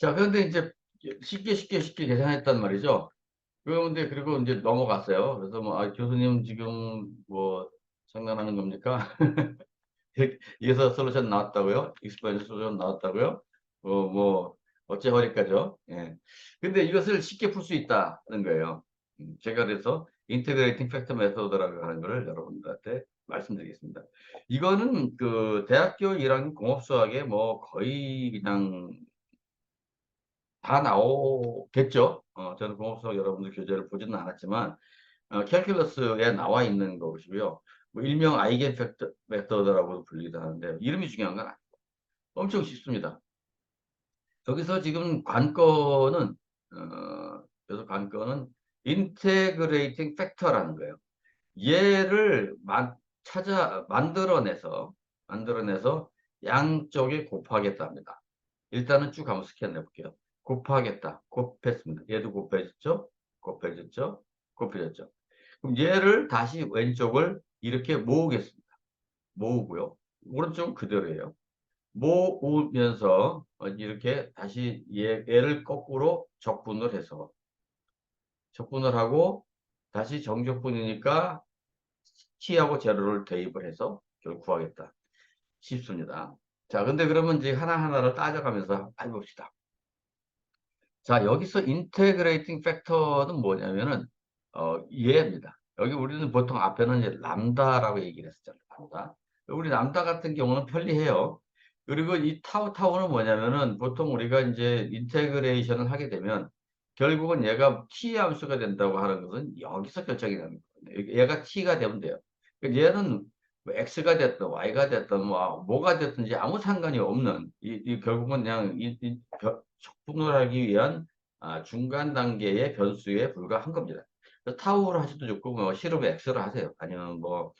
자, 그런데 이제 쉽게 쉽게 쉽게 계산했단 말이죠. 그런데 그리고 이제 넘어갔어요. 그래서 뭐, 아, 교수님 지금 뭐 장난하는 겁니까? 여기서 솔루션 나왔다고요? 익스파이언 솔루션 나왔다고요? 어, 뭐, 어째 허리까죠? 예. 근데 이것을 쉽게 풀 수 있다는 거예요. 음, 제가 그래서 인테그레이팅 팩터 메소드라고 하는 것을 여러분들한테 말씀드리겠습니다. 이거는 그 대학교 1학년 공업수학에 뭐 거의 그냥 다 나오겠죠. 어, 저는 공업수학 여러분들 교재를 보지는 않았지만 어, 캘큘러스에 나와 있는 것이고요. 뭐 일명 아이겐 팩터 메서드라고도 불리기도 하는데 이름이 중요한 건 아니고 엄청 쉽습니다. 여기서 지금 관건은 어, 그래서 관건은 인테그레이팅 팩터라는 거예요. 얘를 만, 찾아 만들어내서 만들어내서 양쪽에 곱하겠답니다. 일단은 쭉 한번 스캔 해 볼게요. 곱하겠다. 곱했습니다. 얘도 곱해졌죠? 곱해졌죠? 곱해졌죠? 그럼 얘를 다시 왼쪽을 이렇게 모으겠습니다. 모으고요. 오른쪽은 그대로예요. 모으면서 이렇게 다시 얘, 얘를 거꾸로 적분을 해서 적분을 하고 다시 정적분이니까 t하고 제로를 대입을 해서 결국 구하겠다. 쉽습니다. 자, 근데 그러면 이제 하나하나를 따져가면서 해봅시다. 자, 여기서 인테그레이팅 팩터는 뭐냐면은, 어, 얘입니다. 여기 우리는 보통 앞에는 이제 람다라고 얘기를 했었잖아요. 람다. 우리 람다 같은 경우는 편리해요. 그리고 이 타우 타우는 뭐냐면은 보통 우리가 이제 인테그레이션을 하게 되면 결국은 얘가 t 함수가 된다고 하는 것은 여기서 결정이 나는 거예요. 얘가 t가 되면 돼요. 그러니까 얘는 뭐 x가 됐든 y가 됐든 뭐 뭐가 됐든지 아무 상관이 없는 이, 이 결국은 그냥 이, 이 적분을 하기 위한 아, 중간 단계의 변수에 불과한 겁니다. 타우로 하셔도 좋고 뭐 실험에 x로 하세요. 아니면 뭐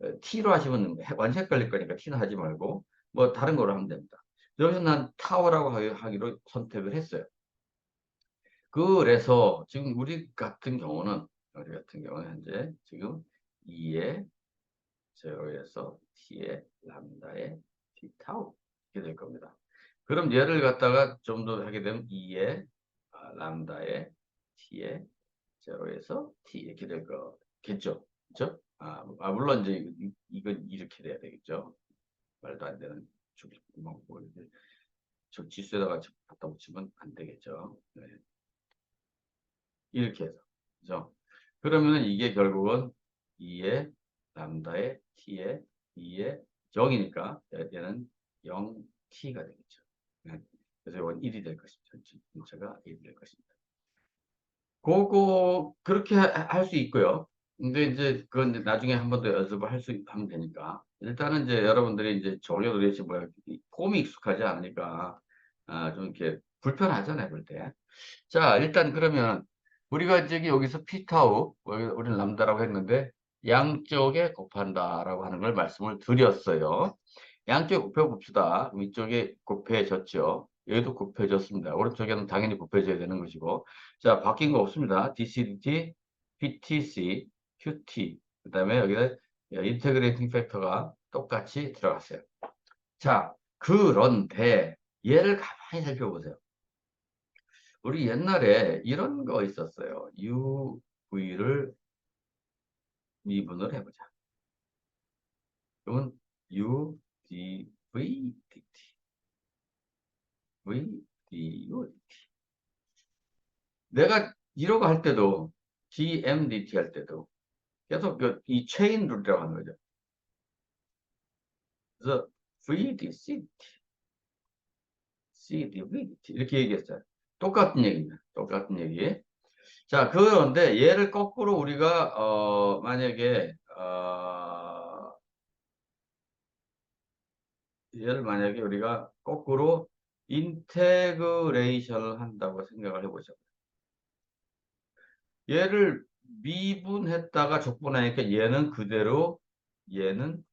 어, t로 하시면 완전 헷갈릴 거니까 t는 하지 말고 뭐 다른 거로 하면 됩니다. 여기서 난 타워라고 하기로 선택을 했어요. 그래서 지금 우리 같은 경우는 우리 같은 경우는 현재 지금 2의 제로에서 t의 람다의 t 타우 이렇게 될 겁니다. 그럼 얘를 갖다가 좀 더 하게 되면 2의 아, 람다의 t의 제로에서 t 이렇게 될 거겠죠. 그죠? 아, 아, 물론 이제 이건 이렇게 돼야 되겠죠. 말도 안 되는 뭐, 뭐, 저 지수에다가 갖다 붙이면 안 되겠죠. 네. 이렇게 해서. 그죠? 그러면 이게 결국은 2의 람다의 t의 2의 0이니까 얘는 0t가 되겠죠. 네. 그래서 이건 1이 될 것입니다. 전체가 1이 될 것입니다. 그거 그렇게 할 수 있고요. 근데 이제 그건 이제 나중에 한 번 더 연습을 할 수 하면 되니까 일단은 이제 여러분들이 이제 저려도대체 뭐야 폼이 익숙하지 않으니까 아, 좀 이렇게 불편하잖아요 볼 때. 자 일단 그러면 우리가 이제 여기서 피타우 우리는 람다라고 했는데 양쪽에 곱한다라고 하는 걸 말씀을 드렸어요. 양쪽에 곱해봅시다. 위쪽에 곱해졌죠. 여기도 곱해졌습니다. 오른쪽에는 당연히 곱해져야 되는 것이고 자 바뀐 거 없습니다. DCDT, PTC, QT 그 다음에 여기에 인테그레이팅 팩터가 똑같이 들어갔어요. 자 그런데 얘를 가만히 살펴보세요. 우리 옛날에 이런 거 있었어요. UV를 미분을 해보자. 그러면 UDV DT V, D, U, DT 내가 이러고 할 때도 DMDT 할 때도 계속 그이 체인 룰이라고 하는 거죠. 그래서 VDCT, CDVDT 이렇게 얘기했어요. 똑같은 얘기입니다. 똑같은 얘기. 자, 그런데 얘를 거꾸로 우리가 어, 만약에 어, 얘를 만약에 우리가 거꾸로 인테그레이션을 한다고 생각을 해보죠. 얘를 미분했다가 적분하니까 얘는 그대로 얘는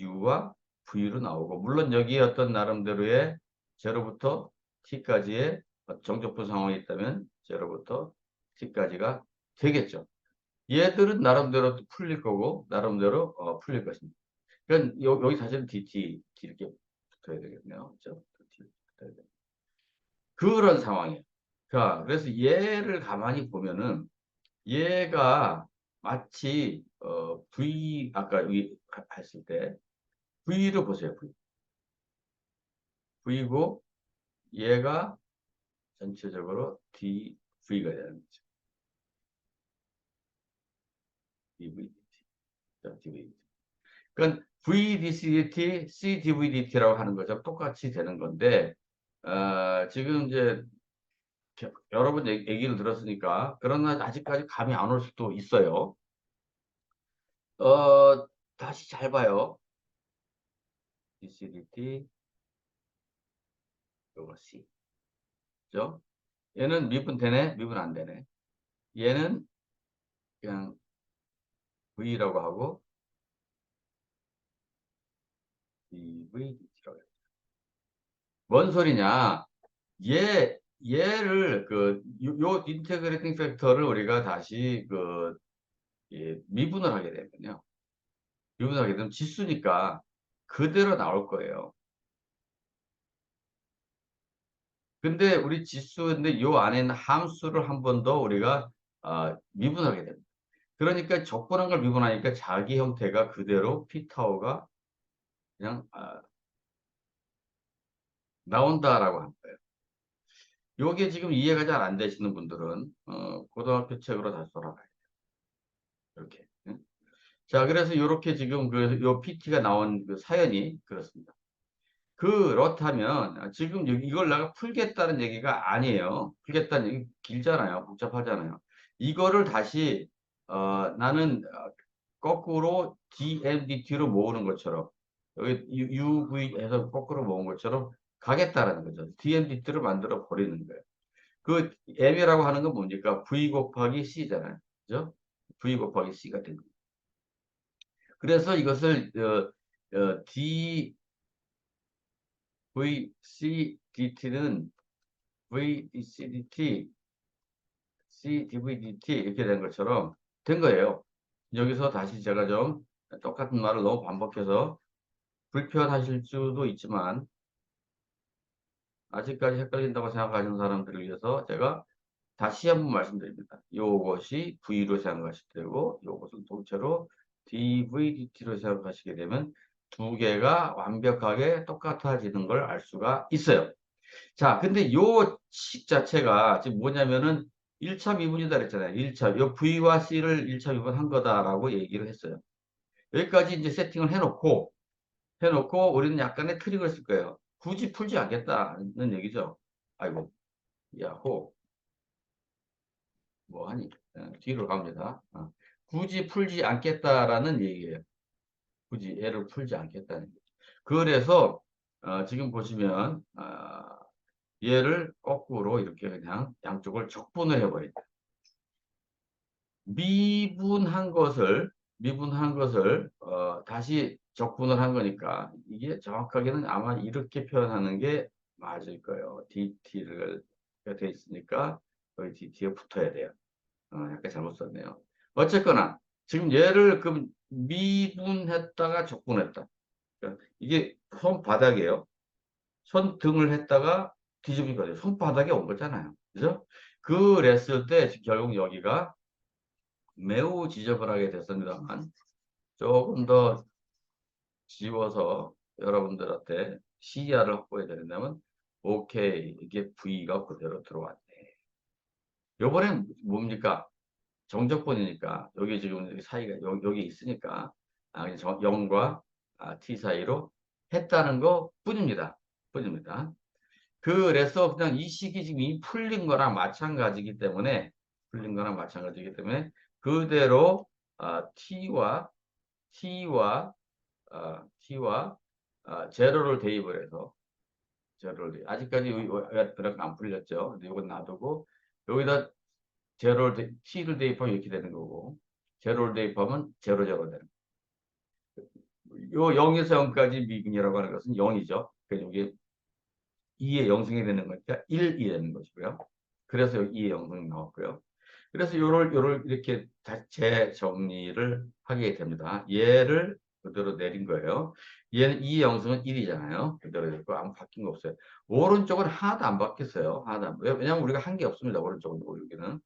u와 v로 나오고 물론 여기에 어떤 나름대로의 제로부터 t까지의 정적분 상황이 있다면 제로부터 t까지가 되겠죠. 얘들은 나름대로 풀릴 거고 나름대로 어, 풀릴 것입니다. 그러니까 여기 사실은 dt 이렇게 붙어야 되겠네요. 그렇죠? 그런 상황이에요. 자, 그래서 얘를 가만히 보면은 얘가 마치 어, V 아까 여기 했을 때 V를 보세요. V. V고 얘가 전체적으로 DV가 되는 거죠. DVDT. DVDT. 그건 VDCDT, CDVDT라고 하는 것처럼 똑같이 되는 건데 어, 지금 이제 여러 분 얘기를 들었으니까 그러나 아직까지 감이 안 올 수도 있어요. 어, 다시 잘 봐요. DCDT 요거 C. 그죠? 얘는 미분 되네? 미분 안 되네. 얘는 그냥 V라고 하고 DVDT라고 해요. 뭔 소리냐? 얘 얘를 그요 인테그레이팅 팩터를 우리가 다시 그 예, 미분을 하게 되면요. 미분을 하게 되면 지수니까 그대로 나올 거예요. 근데 우리 지수인데 요 안에 있는 함수를 한 번 더 우리가 어, 미분하게 됩니다. 그러니까 적분한 걸 미분하니까 자기 형태가 그대로 피타오가 그냥 아, 나온다라고 하는 거예요. 요게 지금 이해가 잘 안 되시는 분들은 어, 고등학교 책으로 다시 돌아가야 돼요. 이렇게. 응? 자, 그래서 이렇게 지금 그요 PT가 나온 그 사연이 그렇습니다. 그렇다면 지금 이걸 내가 풀겠다는 얘기가 아니에요. 풀겠다는 얘기 길잖아요. 복잡하잖아요. 이거를 다시 어, 나는 거꾸로 DMDT로 모으는 것처럼 여기 UV에서 거꾸로 모은 것처럼 가겠다라는 거죠. DMDT를 만들어 버리는 거예요. 그 M이라고 하는 건 뭡니까? V 곱하기 C잖아요. 그죠? V 곱하기 C가 됩니다. 그래서 이것을 어, 어, D VCDT는 VCDT, CDVDT 이렇게 된 것처럼 된 거예요. 여기서 다시 제가 좀 똑같은 말을 너무 반복해서 불편하실 수도 있지만 아직까지 헷갈린다고 생각하시는 사람들을 위해서 제가 다시 한번 말씀드립니다. 이것이 V로 생각하시게 되고 이것은 통째로 DVDT로 생각하시게 되면 두 개가 완벽하게 똑같아지는 걸 알 수가 있어요. 자, 근데 요 식 자체가 지금 뭐냐면은 1차 미분이다 그랬잖아요. 1차. 요 V와 C를 1차 미분한 거다라고 얘기를 했어요. 여기까지 이제 세팅을 해놓고, 해놓고 우리는 약간의 트릭을 쓸 거예요. 굳이 풀지 않겠다는 얘기죠. 아이고, 야호. 뭐하니? 어, 뒤로 갑니다. 어. 굳이 풀지 않겠다라는 얘기예요. 굳이 애를 풀지 않겠다는 거죠. 그래서 어, 지금 보시면 어, 얘를 거꾸로 이렇게 그냥 양쪽을 적분을 해버린다. 미분한 것을 미분한 것을 어, 다시 적분을 한 거니까 이게 정확하게는 아마 이렇게 표현하는 게 맞을 거예요. DT를 돼 있으니까 여기 DT에 붙어야 돼요. 어, 약간 잘못 썼네요. 어쨌거나 지금 얘를 그럼 미분했다가 적분했다. 그러니까 이게 손바닥이에요. 손등을 했다가 뒤집으니까 돼요. 손바닥에 온 거잖아요. 그죠? 그랬을 때 결국 여기가 매우 지저분하게 됐습니다만 조금 더 지워서 여러분들한테 시야를 확보해야 되는다면 오케이 이게 V가 그대로 들어왔네. 요번엔 뭡니까? 정적분이니까 여기 지금 사이가 여기, 여기 있으니까 아, 0과 아, t 사이로 했다는 것 뿐입니다. 뿐입니다. 그래서 그냥 이 식이 지금 이 풀린 거랑 마찬가지기 때문에 풀린 거랑 마찬가지기 때문에 그대로 아, t와 t와 아, t와 아, 제로를 대입을 해서 제로를 아직까지 여기 안 풀렸죠. 이건 놔두고 여기다 제로를 T를 대입하면 이렇게 되는 거고 제로를 대입하면 제로 제로 되는 요 0에서 0까지 미분이라고 하는 것은 0이죠. 그래서 이게 2의 0승이 되는 거니까 1이 되는 것이고요. 그래서 2의 0승이 나왔고요. 그래서 요를 요를 이렇게 재정리를 하게 됩니다. 얘를 그대로 내린 거예요. 얘는 2의 영승은 1이잖아요. 그대로 됐고 아무 바뀐 거 없어요. 오른쪽은 하나도 안 바뀌었어요. 하나도 안, 왜- 왜냐면 우리가 한 게 없습니다. 오른쪽은 여기는.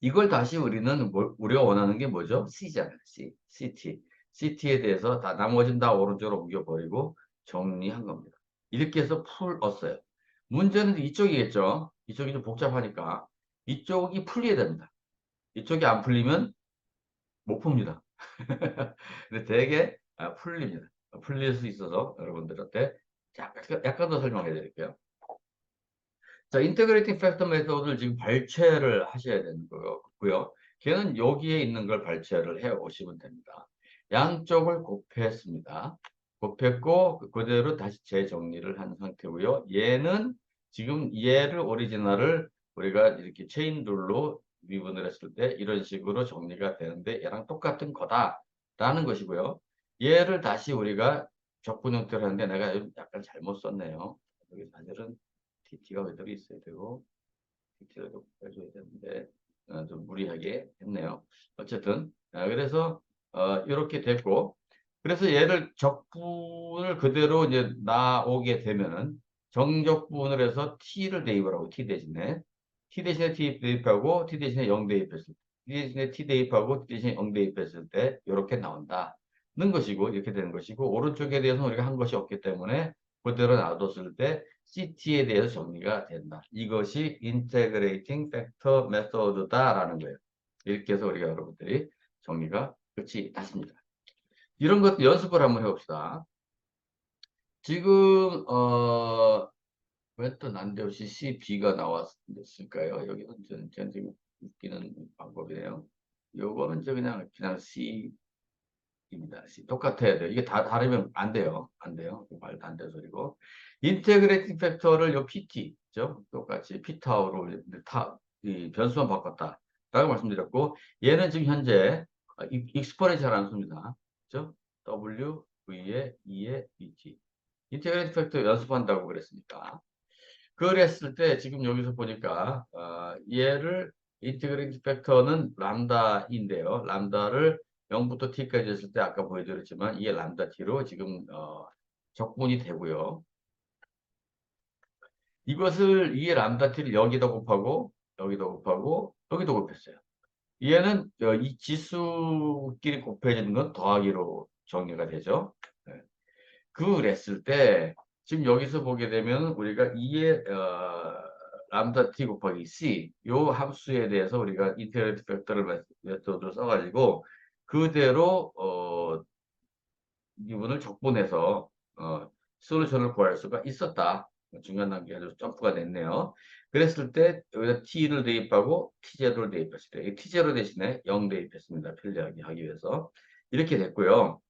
이걸 다시 우리는 뭘- 우리가 원하는 게 뭐죠? C잖아요. C, CT. CT에 대해서 다 나머지는 다 오른쪽으로 옮겨버리고 정리한 겁니다. 이렇게 해서 풀었어요. 문제는 이쪽이겠죠. 이쪽이 좀 복잡하니까 이쪽이 풀려야 됩니다. 이쪽이 안 풀리면 못 풉니다. 근데 되게 아, 풀립니다. 풀릴 수 있어서 여러분들한테 약간, 약간 더 설명해 드릴게요. 자, 인테그레이팅 팩터 메소드를 지금 발췌를 하셔야 되는 거고요. 걔는 여기에 있는 걸 발췌를 해 오시면 됩니다. 양쪽을 곱했습니다. 곱했고 그- 그대로 다시 재정리를 한 상태고요. 얘는 지금 얘를 오리지널을 우리가 이렇게 체인 룰로 미분을 했을 때 이런 식으로 정리가 되는데 얘랑 똑같은 거다라는 것이고요. 얘를 다시 우리가 적분 형태로 하는데 내가 약간 잘못 썼네요. 여기 사실은 TT가 그대로 있어야 되고 TT를 좀 빼줘야 되는데 어, 좀 무리하게 했네요. 어쨌든 아, 그래서 어, 이렇게 됐고 그래서 얘를 적분을 그대로 이제 나오게 되면은 정적분을 해서 t를 대입을 하고 t 대신에 t 대신에 t 대입하고 t 대신에 0 대입했을 때 t 대신에 t 대입하고 t 대신에 0 대입했을 때 이렇게 나온다는 것이고 이렇게 되는 것이고 오른쪽에 대해서는 우리가 한 것이 없기 때문에 그대로 놔뒀을 때 CT에 대해서 정리가 된다. 이것이 Integrating Factor Method다라는 거예요. 이렇게 해서 우리가 여러분들이 정리가 끝이 났습니다. 이런 것도 연습을 한번 해봅시다. 지금 어, 왜또 난데없이 CB가 나왔을까요? 전, 전 지금 웃기는 방법이네요. 요거는 저 그냥 그냥 C 입니다. 똑같아야 돼요. 이게 다 다르면 안 돼요. 안 돼요. 말도 안 되는 소리고. 인테그레이팅 팩터를 요 PT, 죠 똑같이 P타우로 타, 이 변수만 바꿨다. 라고 말씀드렸고, 얘는 지금 현재 안 씁니다. W, V에 2에 BT. 인테그레이팅 팩터 연습한다고 그랬으니까. 그랬을 때 지금 여기서 보니까 어, 얘를 인테그레이팅 팩터는 람다인데요. 람다를 0부터 t까지 했을 때 아까 보여드렸지만 이게 람다 t로 지금 어, 적분이 되고요. 이것을 이에 람다 t를 여기다 곱하고 여기다 곱하고 여기도 곱했어요. 얘는 어, 이 지수끼리 곱해지는 건 더하기로 정리가 되죠. 네. 그랬을 때 지금 여기서 보게 되면 우리가 2의 어, 람다 t 곱하기 c 요 함수에 대해서 우리가 인테그레이트 팩터를 메소드를 써가지고 그대로 어, 이분을 적분해서 어, 솔루션을 구할 수가 있었다. 중간 단계에서 점프가 됐네요. 그랬을 때 여기다 t를 대입하고 t제로를 대입했을 때 t제로 대신에 0 대입했습니다. 편리하게 하기 위해서 이렇게 됐고요.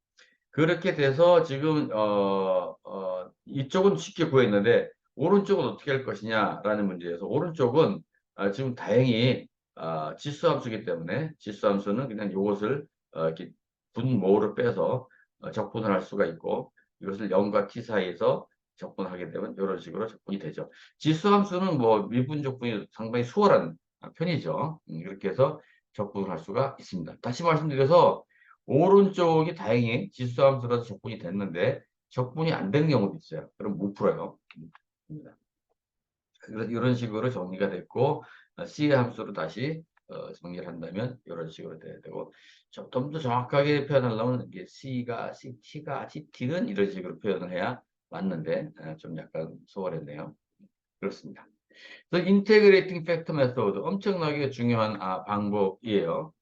그렇게 돼서 지금 어, 어, 이쪽은 쉽게 구했는데 오른쪽은 어떻게 할 것이냐라는 문제에서 오른쪽은 어, 지금 다행히 어, 지수함수기 때문에 지수함수는 그냥 이것을 어, 이렇게 분모를 빼서 어, 적분을 할 수가 있고 이것을 0과 t 사이에서 적분하게 되면 이런 식으로 적분이 되죠. 지수함수는 뭐 미분 적분이 상당히 수월한 편이죠. 음, 이렇게 해서 적분을 할 수가 있습니다. 다시 말씀드려서 오른쪽이 다행히 지수함수라서 적분이 됐는데 적분이 안 되는 경우도 있어요. 그럼 못 풀어요. 그래서 이런 식으로 정리가 됐고 C 함수로 다시 어, 정리를 한다면 이런 식으로 돼야 되고 좀 더 정확하게 표현하려면 이게 C가 CT가 CT는 이런 식으로 표현을 해야 맞는데 어, 좀 약간 소홀했네요. 그렇습니다. 그래서 인테그레이팅 팩터 메소드 엄청나게 중요한 아, 방법이에요.